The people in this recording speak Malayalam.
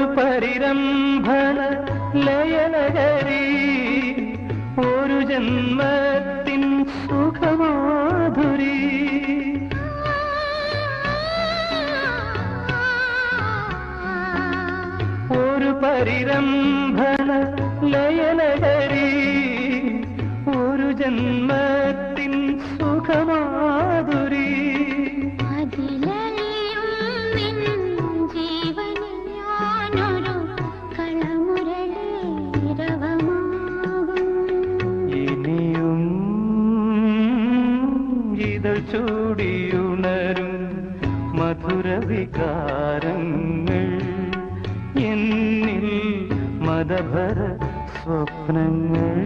പരിരംഭണ ലയനഹരി ഒരു ജന്മത്തിൻ സുഖമാധുരി. ഒരു പരിരംഭണ ലയനഹരി ഒരു ജന്മത്തിൻ ചൂടിയുണരും മധുരവികാരങ്ങൾ എന്നിൽ മതഭര സ്വപ്നങ്ങൾ.